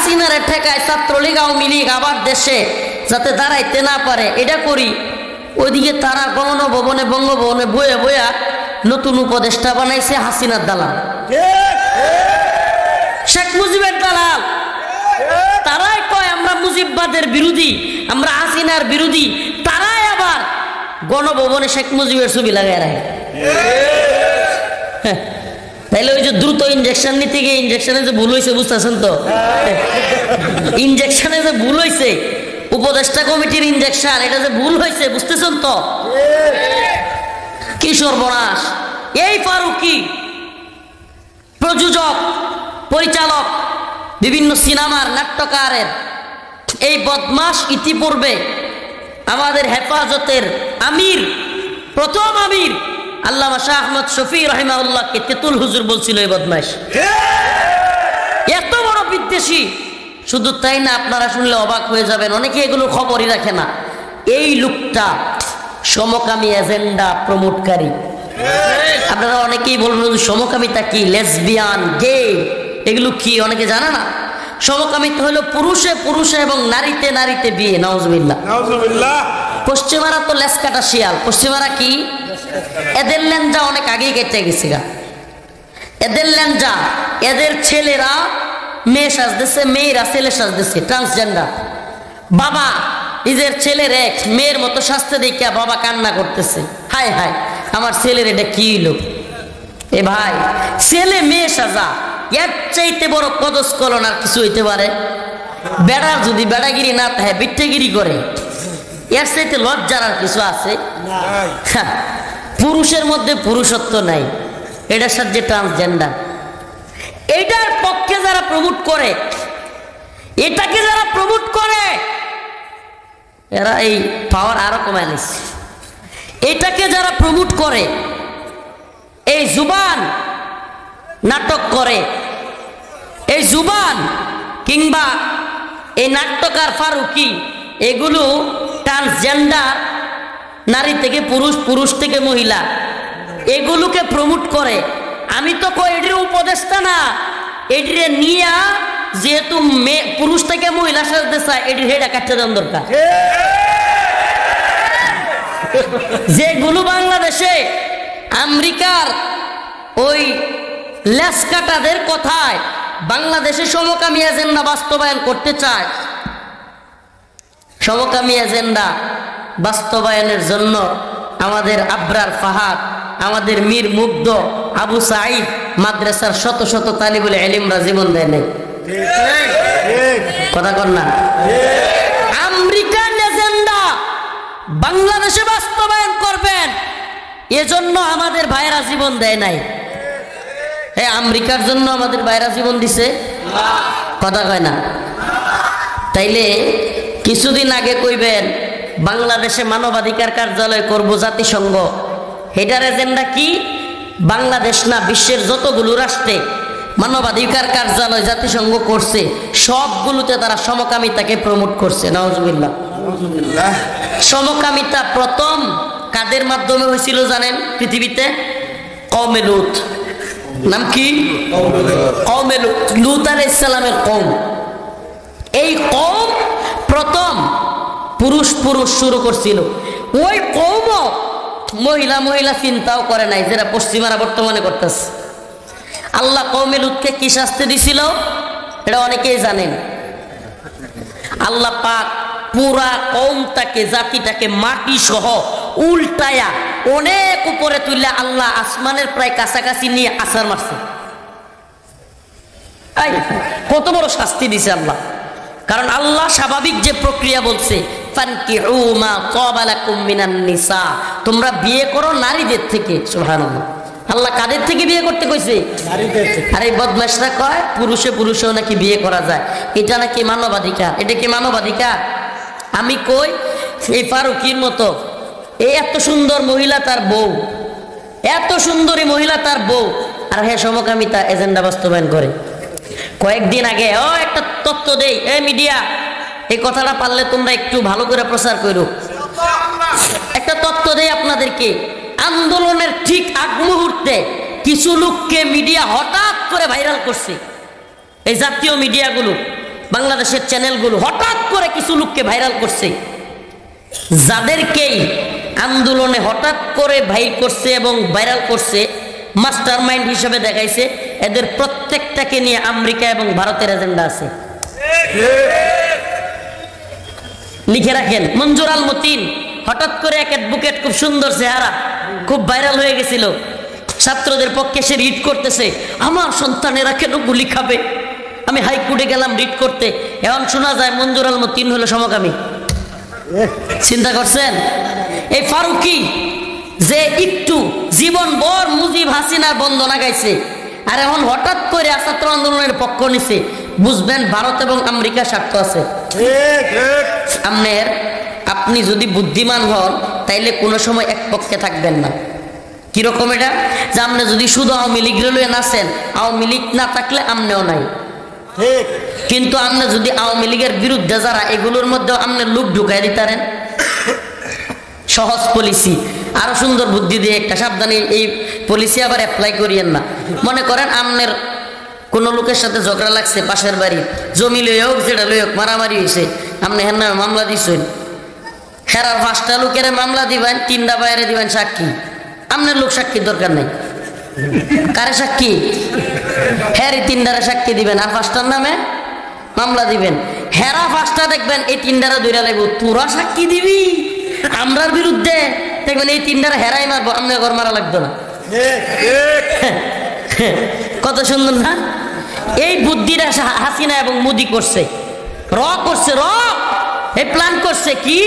হাসিনারে ঠেকায় ছাত্রলীগ আওয়ামী লীগ আবার দেশে যাতে দাঁড়াইতে না পারে এটা করি। ওইদিকে তারা গণভবনে বঙ্গভবনে বয়ে বয়া নতুন উপদেষ্টা বানাইছে হাসিনার দালাল। শেখ মুজিবের দালাল। তারাই কয় আমরা মুজিববাদের বিরোধী আমরা হাসিনার বিরোধী তারাই আবার গণভবনে শেখ মুজিবের ছবি লাগাই রাখে। হ্যাঁ, তাইলে ওই যে দ্রুত ইনজেকশন নিতে গিয়ে ইনজেকশনে যে ভুল হয়েছে বুঝতেছেন তো? ইনজেকশনে যে ভুল হয়েছে উপদেষ্টা কমিটির ইনজেকশন এটা যে ভুল হয়েছে বুঝতেছেন তো? কি সর্বনাশ? এই ফারুকি, প্রযোজক, পরিচালক, বিভিন্ন সিনেমার নাট্যকারের এই বদমাস ইতিপূর্বে আমাদের হেফাজতের আমির, প্রথম আমির আল্লামা শাহ আহমদ শফি রহিমাউল্লাহকে তেতুল হুজুর বলছিল এই বদমাস এত বড় বিদ্বেষী। শুধু তাই না আপনারা শুনলে অবাক হয়ে যাবেন অনেকে এগুলো খবরই রাখে না। এই লোকটা সমকামী এজেন্ডা প্রমোটকারী। আপনারা অনেকেই বলবেন সমকামিতা কি? Lesbian gay? এগুলো কি অনেকে জানে না? সমকামিতা হলো পুরুষে পুরুষে এবং নারীতে নারীতে বিয়ে নাউজুবিল্লাহ। পশ্চিমারা তো লেস কাটা শিয়াল পশ্চিমারা কি? এদের ল্যাঞ্জা অনেক আগেই কেটে গেছে গা এদের ল্যাঞ্জা এদের ছেলেরা মেয়ে সাজতেছে মেয়েরা ছেলে সাজতেছে ট্রান্সজেন্ডার বাবা নিজের ছেলের এক মেয়ের মতো শাস্তে দেখিয়া বাবা কান্না করতেছে। হায় হায় আমার ছেলের এটা কি হইল এ ভাই ছেলে মেয়ে সাজা এর চাইতে বড় কদস কলন আর কিছু হইতে পারে? বেড়া যদি বেড়াগিরি না থাকে বিট্টেগিরি করে। এর চাইতে লজ্জার আর কিছু আছে? পুরুষের মধ্যে পুরুষত্ব নাই। এটার সাথে ট্রান্সজেন্ডার এটার পক্ষে যারা প্রমোট করে, এটাকে যারা প্রমোট করে, এরা এই পাওয়ার আরও কমায় নিচ্ছে। এটাকে যারা প্রমোট করে, এই জুবান নাটক করে, এই জুবান কিংবা এই নাট্যকার ফারুকি, এগুলো ট্রান্সজেন্ডার নারী থেকে পুরুষ পুরুষ থেকে মহিলা। এগুলোকে প্রমোট করে। আমি তো কই, এটির উপদেষ্টা না। এটিরে নিয়া যেহেতু মেয়ে পুরুষ থেকে মহিলা সাজতে চায়, এটির হেডা কাটতে দেওয়ার দরকার। যেগুলো বাংলাদেশে, আমেরিকার ওই লেসকাটাদের কথায়, বাংলাদেশে সমকামী এজেন্ডা বাস্তবায়ন করতে চায়। সমকামী এজেন্ডা বাস্তবায়নের জন্য আমাদের আবরার ফাহাদ, আমাদের মীর মুগ্ধ আবু সাঈদ মাদ্রাসার শত শত তালিবুল এলিমরা জীবন দেয় নাই। কথা কর না। আমেরিকান বাংলাদেশে বাস্তবায়ন করবেন, এজন্য আমাদের ভাইরা জীবন দেয় নাই। হ্যাঁ আমেরিকার জন্য আমাদের ভাইরা জীবন দিছে? কথা কয় না। তাইলে কিছুদিন আগে কইবেন বাংলাদেশে মানবাধিকার কার্যালয় করব জাতিসংঘ। হেটার এজেন্ডা কি? বাংলাদেশ না বিশ্বের যতগুলো রাষ্ট্রে মানবাধিকার কার্যালয় জাতিসংঘ করছে সবগুলোতে তারা সমকামিতাকে প্রমোট করছে। নাউজুবিল্লাহ। সমকামিতা প্রথম কাদের মাধ্যমে হয়েছিল জানেন পৃথিবীতে? কমে লুত। নাম কি? কমে লুত। লুত। আলাইহিস ইসলামের কম এই কম পুরুষ পুরুষ শুরু করছিল। ওই কৌম মহিলা মহিলা চিন্তাও করে নাই যেটা পশ্চিমারা বর্তমানে করতেছে। আল্লাহ কৌমে লুৎকে কি শাস্তি দিছিল? এটা অনেকেই জানেন। আল্লাহ পাক পুরা কৌমটাকে, জাতিটাকে মাটি সহ উল্টায়া অনেক উপরে তুললে আল্লাহ আসমানের প্রায় কাছাকাছি নিয়ে আসার মারছে। কত বড় শাস্তি দিছে আল্লাহ। কারণ আল্লাহ স্বাভাবিক যে প্রক্রিয়া বলছে তোমরা বিয়ে করো নারীদের থেকে সুবহানাল্লাহ। আল্লাহ কাদের থেকে বিয়ে করতে কইছে? আর এই বদমাসরা কয়? পুরুষে পুরুষেও নাকি বিয়ে করা যায়। এটা নাকি মানবাধিকার? এটা কি মানবাধিকার? আমি কই এই ফারুকির মতো এই এত সুন্দর মহিলা তার বউ এত সুন্দরী মহিলা তার বউ আর হ্যাঁ সমকামিতা এজেন্ডা বাস্তবায়ন করে। কয়েকদিন আগে ও একটা তত্ত্ব দেই এ মিডিয়া এই কথাটা পারলে তোমরা একটু ভালো করে প্রচার করো। একটা তত্ত্ব দেই আপনাদেরকে। আন্দোলনের ঠিক আগ মুহূর্তে কিছু লোককে মিডিয়া হঠাৎ করে ভাইরাল করছে। এই জাতীয় মিডিয়াগুলো, বাংলাদেশের চ্যানেলগুলো হঠাৎ করে কিছু লোককে ভাইরাল করছে। যাদেরকেই আন্দোলনে হঠাৎ করে ভাই করছে এবং ভাইরাল করছে মাস্টার মাইন্ড হিসেবে দেখাইছে, এদের প্রত্যেকটাকে নিয়ে আমেরিকা এবং ভারতের এজেন্ডা আছে। লিখে রাখেন মঞ্জুর আল মতিন। হঠাৎ করে এক অ্যাডভোকেট খুব সুন্দর চেহারা খুব ভাইরাল হয়ে গেছিল। ছাত্রদের পক্ষে সে রিড করতেছে আমার সন্তানেরা কেন গুলি খাবে? আমি হাইকোর্টে গেলাম রিড করতে। এখন শোনা যায় মঞ্জুর আল মতিন হলো সমকামী। চিন্তা করছেন? এই ফারুকি যে একটু জীবন বর মুজিব হাসিনার বন্দনা গাইছে আর এখন হঠাৎ করে ছাত্র আন্দোলনের পক্ষ নিছে বুঝবেন ভারত এবং আমেরিকার স্বার্থ আছে। আপনার আপনি যদি বুদ্ধিমান হন তাইলে কোনো সময় এক পক্ষে থাকবেন না। কীরকম এটা? যে আপনি যদি শুধু আওয়ামী লীগ লইয়ে নাচেন আওয়ামী লীগ না থাকলে আমনেও নাই। কিন্তু আপনি যদি আওয়ামী লীগের বিরুদ্ধে যারা এগুলোর মধ্যেও আপনি লোক ঢুকাই দিতারেন সহজ পলিসি আরও সুন্দর বুদ্ধি দিয়ে একটা সাবধানে এই পলিসি আবার অ্যাপ্লাই করিয়েন না। মনে করেন আমনের কোন লোকের সাথে ঝগড়া লাগছে পাশের বাড়ি। জমি লই হোক যেটা লই হোক মারামারি হয়েছে। আপনি হ্যাঁ নামে মামলা দিছেন। হেরার পাঁচটা লোকের মামলা দিবেন তিনটা বাইরে দিবেন সাক্ষী। আপনার লোক সাক্ষীর দরকার নেই। কারে সাক্ষী? হ্যাঁ তিনটারে সাক্ষী দিবেন আর পাঁচটার নামে মামলা দিবেন। হেরা পাঁচটা দেখবেন এই তিনটারে দৈরা লাগবো। তোরা সাক্ষী দিবি? আমরার বিরুদ্ধে দেখবেন এই তিনটারে হেরাই মারবো আপনার ঘর মারা লাগতো না। কত সুন্দর না? এই বুদ্ধিটা সা- হাসিনা এবং মোদি করছে। র করছে র! এই প্ল্যান করছে কি?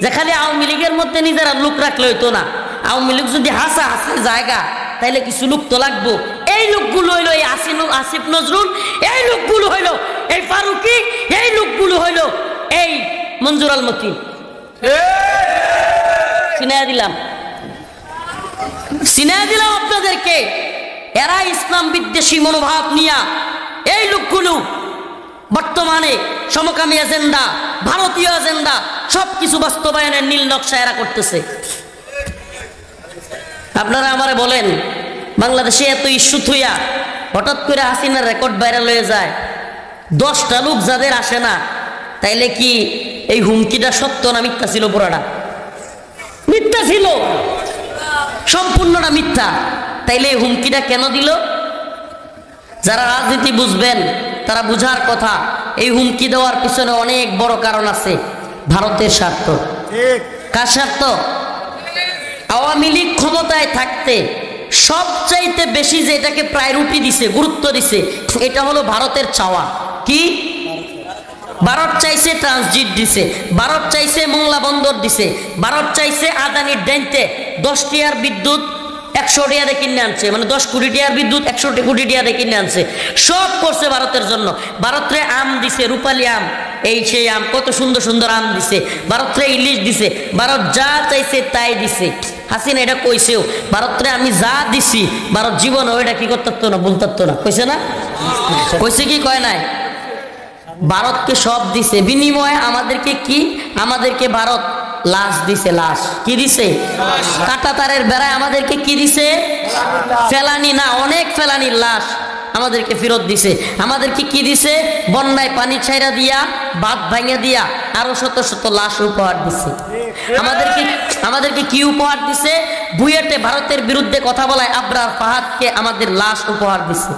যে খালি আওয়ামী লীগের মধ্যে নিজেরা লোক রাখলে হইতো না। আওয়ামী লীগ যদি হাসা হাসির জায়গা তাইলে কিছু লোক তো লাগবো। এই লোকগুলো হইল এই আসিন আসিফ নজরুল এই লোকগুলো হইল এই ফারুকি এই লোকগুলো হইল এই মঞ্জুর আল মতিন। চিনাই দিলাম। চিনাই দিলাম আপনাদেরকে। এরা ইসলাম বিদ্বেষী মনোভাব নিয়া এই লোকগুলো বর্তমানে সমকামী এজেন্ডা, ভারতীয় এজেন্ডা সব কিছু বাস্তবায়নের নীল নকশা এরা করতেছে। আপনারা আমারে বলেন, বাংলাদেশে এত ইস্যু থুইয়া হঠাৎ করে হাসিনার রেকর্ড ভাইরাল হয়ে যায়, দশটা লোক যাদের আসে না, তাইলে কি এই হুমকিটা সত্য না মিথ্যা ছিল পুরাটা? মিথ্যা ছিল। সম্পূর্ণটা মিথ্যা। তাইলে এই হুমকিটা কেন দিল? যারা রাজনীতি বুঝবেন তারা বুঝার কথা এই হুমকি দেওয়ার পিছনে অনেক বড় কারণ আছে। ভারতের স্বার্থ। কার স্বার্থ? আওয়ামী লীগ ক্ষমতায় থাকতে সবচাইতে বেশি যে এটাকে প্রায়োরিটি দিছে গুরুত্ব দিছে এটা হলো ভারতের চাওয়া। কি? ভারত চাইছে ট্রানজিট দিছে ভারত চাইছে মোংলা বন্দর দিছে ভারত চাইছে আদানির ডেন্টে দশ টিয়ার বিদ্যুৎ একশো টিয়ারে কিনে আনছে মানে দশ কোটি টিয়ার বিদ্যুৎ একশো কোটি টিয়ারে কিনে আনছে। সব করছে ভারতের জন্য। ভারতরে আম দিছে, রূপালি আম। এই সেই আম কত সুন্দর সুন্দর আম দিছে। ভারতরে ইলিশ দিছে, ভারত যা চাইছে তাই দিছে। হাসিনা এটা কইছেও, ভারতরে আমি যা দিছি, ভারত জীবন এটা কি করতে না বলতে না। কইছে না? কইছে কি, কয় নাই? ভারতকে সব দিছে। বিনিময়ে আমাদেরকে কি? আমাদেরকে ভারত লাশ দিছে লাশ। কি দিছে? কাটা তারের বেড়ায় আমাদেরকে কি দিছে? ফেলানি না, অনেক ফেলানির লাশ আমাদেরকে ফেরত দিছে। আমাদেরকে কি দিছে? বন্যায় পানি ছাইরা দিয়া বাদ ভাঙিয়া দিয়া আরও শত শত লাশ উপহার দিছে। আমাদেরকে আমাদেরকে কি উপহার দিছে? বুয়েটে ভারতের বিরুদ্ধে কথা বলায় আবরার ফাহাদকে আমাদের লাশ উপহার দিছে।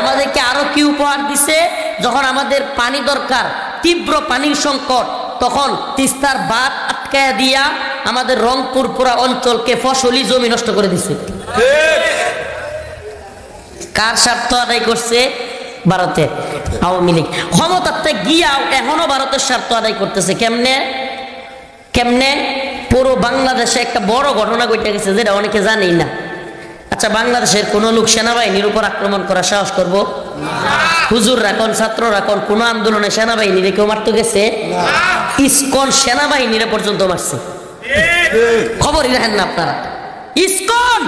আমাদেরকে আরও কি উপহার দিছে? যখন আমাদের পানি দরকার, তীব্র পানির সংকট তখন তিস্তার বাদ আটকায়া দিয়া আমাদের রংপুর পুরা অঞ্চলকে ফসলি জমি নষ্ট করে দিছে। কার স্বার্থ আদায় করছে? ভারতে আওয়ামী লীগ। ক্ষমতাতে গিয়াও এখনও ভারতের স্বার্থ আদায় করতেছে। কেমনে? কেমনে? পুরো বাংলাদেশে একটা বড় ঘটনা ঘটে গেছে যেটা অনেকে জানেই না। আচ্ছা বাংলাদেশের কোন লোক সেনাবাহিনীর উপর আক্রমণ করার সাহস করব? হুজুর রাখন ছাত্র রাখন কোন আন্দোলনে সেনাবাহিনীরে কেউ মারতে গেছে? ইসকন সেনাবাহিনীরে পর্যন্ত মারছে। খবরই রাখেন না আপনারা। ইসকন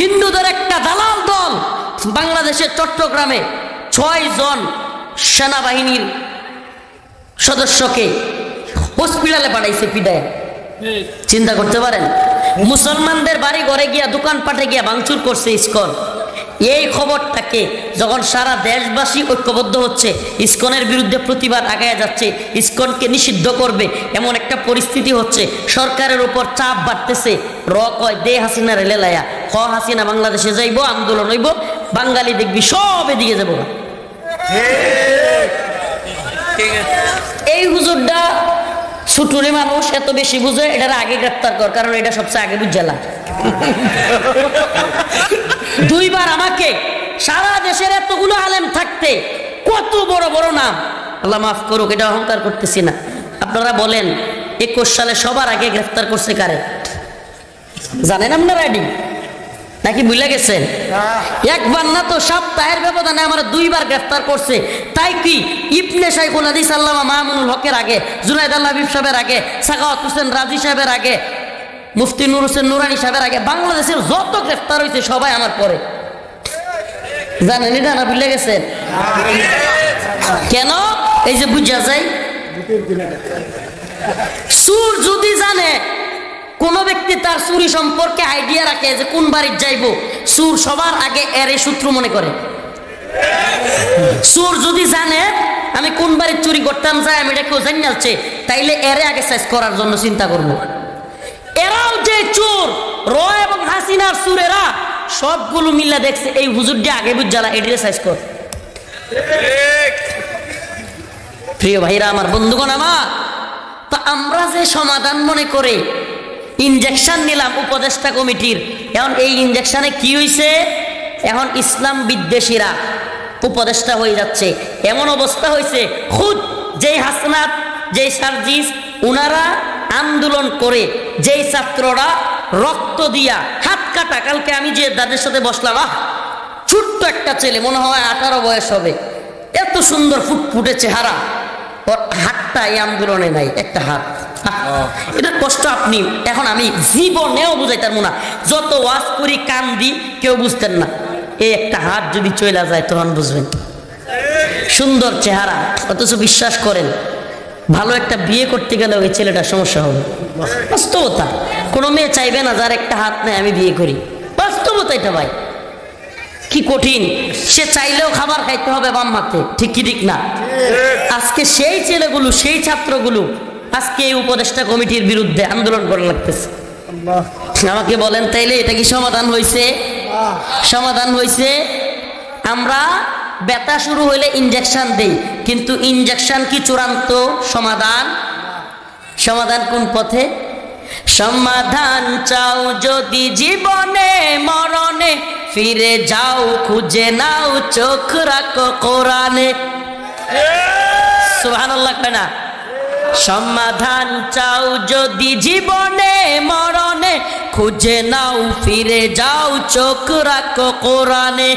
হিন্দুদের একটা দালাল দল বাংলাদেশের চট্টগ্রামে ছয় জন সেনাবাহিনীর সদস্যকে হসপিটালে পাঠাইছে পিডায় চিন্তা করতে পারেন? মুসলমানদের বাড়ি ঘরে গিয়া দোকান দোকানপাটে গিয়া ভাঙচুর করছে ইসকন। এই খবরটাকে যখন সারা দেশবাসী ঐক্যবদ্ধ হচ্ছে, ইস্কনের বিরুদ্ধে প্রতিবাদ আগায় যাচ্ছে, ইস্কনকে নিষিদ্ধ করবে, এমন একটা পরিস্থিতি হচ্ছে, সরকারের উপর চাপ বাড়তেছে। র কয়, দে হাসিনা রেলে লায়া খ হাসিনা বাংলাদেশে যাইব, আন্দোলন হইব, বাঙালি দেখবি সব এদিকে যাব। এই হুজুরটা ছুটুরি মানুষ এত বেশি বুঝে, এটার আগে গ্রেপ্তার কর, কারণ এটা সবচেয়ে আগে বুঝালা দুইবার আমাকে সারা দেশের এতগুলো আলেম থাকতে কত বড় বড় নাম। আল্লাহ মাফ করুক, এটা অহংকার করতেছি না। আপনারা বলেন, একুশ সালে সবার আগে গ্রেফতার করছে কারে? জানেন আপনারা এডি নাকি ভুলে গেছেন? একবার না তো সপ্তাহের ব্যবধানে আমার দুইবার গ্রেফতার করছে। তাই কি ইবনে শাইখুল হাদিস আল্লামা মামুনুল হকের আগে জুনাইদ আল্লাহ হাবিব সাহেবের আগে সাখাওয়াত হোসেন রাজি সাহেবের আগে মুফতি নুর হোসেন নুরানি সাহেবের আগে বাংলাদেশের যত গ্রেফতার হয়েছে, সবাই আমার পরে। জানেন, এটা না গেছেন? কেন? এই যে বুঝা যায়, সুর যদি জানে, কোন ব্যক্তি তার চুরি সম্পর্কে আইডিয়া রাখে যে কোন বাড়ির যাইব, সুর সবার আগে এরে সূত্র মনে করে। সুর যদি জানে, আমি কোন বাড়ির চুরি করতাম যাই আমি এটা কেউ জানি তাইলে এরে আগে সাইজ করার জন্য চিন্তা করব। যে চোর র এবং হাসিনার সুরেরা সবগুলো মিল্লা দেখছে, এই হুজুরটা আগে বুঝালা এটিরে সাইজ কর। প্রিয় ভাইরা, আমার বন্ধুগণ আমার, তা আমরা যে সমাধান মনে করে ইনজেকশন নিলাম উপদেষ্টা কমিটির, এখন এই ইনজেকশনে কি হয়েছে এখন ইসলাম বিদ্বেষীরা উপদেষ্টা হয়ে যাচ্ছে। এমন অবস্থা হয়েছে খুদ, যেই হাসনাত, যেই সার্জিস, উনারা আন্দোলন করে যেই ছাত্ররা রক্ত দিয়া হাত কাটা কালকে আমি যে দাদের সাথে বসলাম আহ ছোট্ট একটা ছেলে মনে হয় আঠারো বয়স হবে এত সুন্দর ফুটফুটে চেহারা ওর হাতটা এই আন্দোলনে নাই একটা হাত এটা কষ্ট আপনি এখন আমি জীবনেও বুঝাইতাম না যত ওয়াজ করি কান দি কেউ বুঝতেন না এই একটা হাত যদি চলে যায় তখন বুঝবেন। সুন্দর চেহারা অথচ বিশ্বাস করেন ভালো একটা বিয়ে করতে গেলে ওই ছেলেটার সমস্যা হবে। বাস্তবতা। কোনো মেয়ে চাইবে না যার একটা হাত নেই আমি বিয়ে করি। বাস্তবতা এটা ভাই। কি কঠিন। সে চাইলেও খাবার খাইতে হবে বাম হাতে। ঠিক কি ঠিক না? আজকে সেই ছেলেগুলো সেই ছাত্রগুলো আজকে এই উপদেষ্টা কমিটির বিরুদ্ধে আন্দোলন করে লাগতেছে। আমাকে বলেন তাইলে এটা কি সমাধান হয়েছে সমাধান হয়েছে আমরা ব্যথা শুরু হইলে ইনজেকশন দেই। কিন্তু ইনজেকশন কি চূড়ান্ত সমাধান? সমাধান কোন পথে? সমাধান চাও যদি জীবনে, মরণে, ফিরে যাও, খুঁজে নাও, চোখ রাখো কোরআনে। সুবহানাল্লাহ কয় না? সমাধান চাও যদি জীবনে, মরণে, খুঁজে নাও, ফিরে যাও, চোখ রাখো কোরআনে।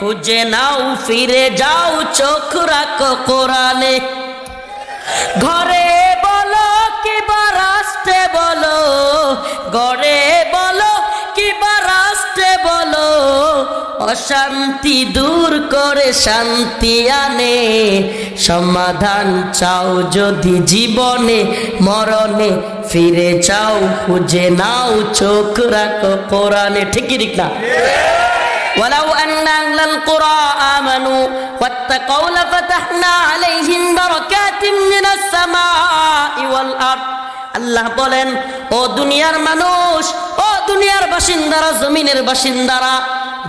খুঁজে নাও, ফিরে যাও, চোখ রাখো কোরআনে। ঘরে বলো কিবা রাষ্ট্রে বলো ঘরে বলো কিবা রাষ্ট্রে বলো, অশান্তি দূর করে শান্তি আনে। সমাধান চাও যদি জীবনে, মরণে ফিরে যাও, খুঁজে নাও, চোখ রাখো কোরআনে। ঠিকই ঠিক না? ولو أن أهل القرى آمنوا واتقوا لفتحنا عليهم بركات من السماء والأرض আল্লাহ বলেন ও দুনিয়ার মানুষ ও দুনিয়ার বাসিন্দারা জমিনের বাসিন্দারা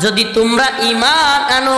যদি তোমরা ইমান আনো